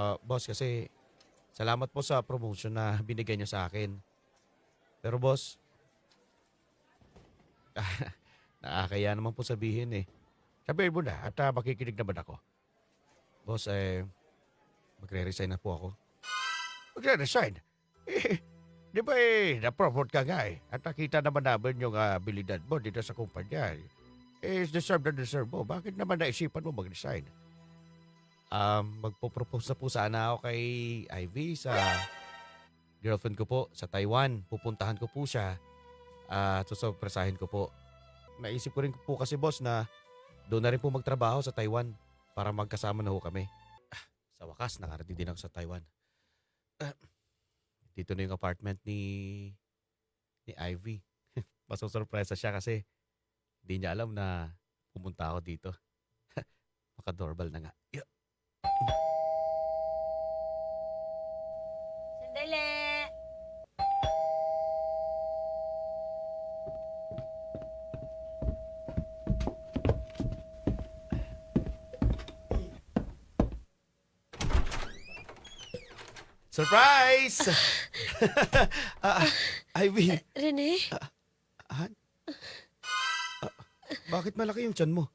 Ah, boss, kasi salamat po sa promotion na binigay niyo sa akin. Pero boss, nakakaya naman po sabihin eh. Sabihin mo na at ah, makikinig naman ako. Boss, eh, magre-resign na po ako. Magre-resign? Eh, di ba eh, na-promote ka nga eh. At nakita naman namin yung ah, abilidad mo dito sa kumpanya. Eh, deserve na deserve mo. Bakit naman naisipan mo mag-resign? Um, magpo-propose na po sana ako kay Ivy sa girlfriend ko po sa Taiwan. Pupuntahan ko po siya at susurpresahin ko po. Naisip ko rin po kasi boss na doon na rin po magtrabaho sa Taiwan para magkasama na ho kami. Ah, sa wakas, nakarating din ako sa Taiwan. Ah, dito na yung apartment ni ni Ivy. Masusurpresa siya kasi hindi niya alam na pumunta ako dito. Maka-doorbell na nga. Yeah. Sandali! Surprise! Ah, Ivy, Rene? Han? Ah, bakit malaki yung tiyan mo?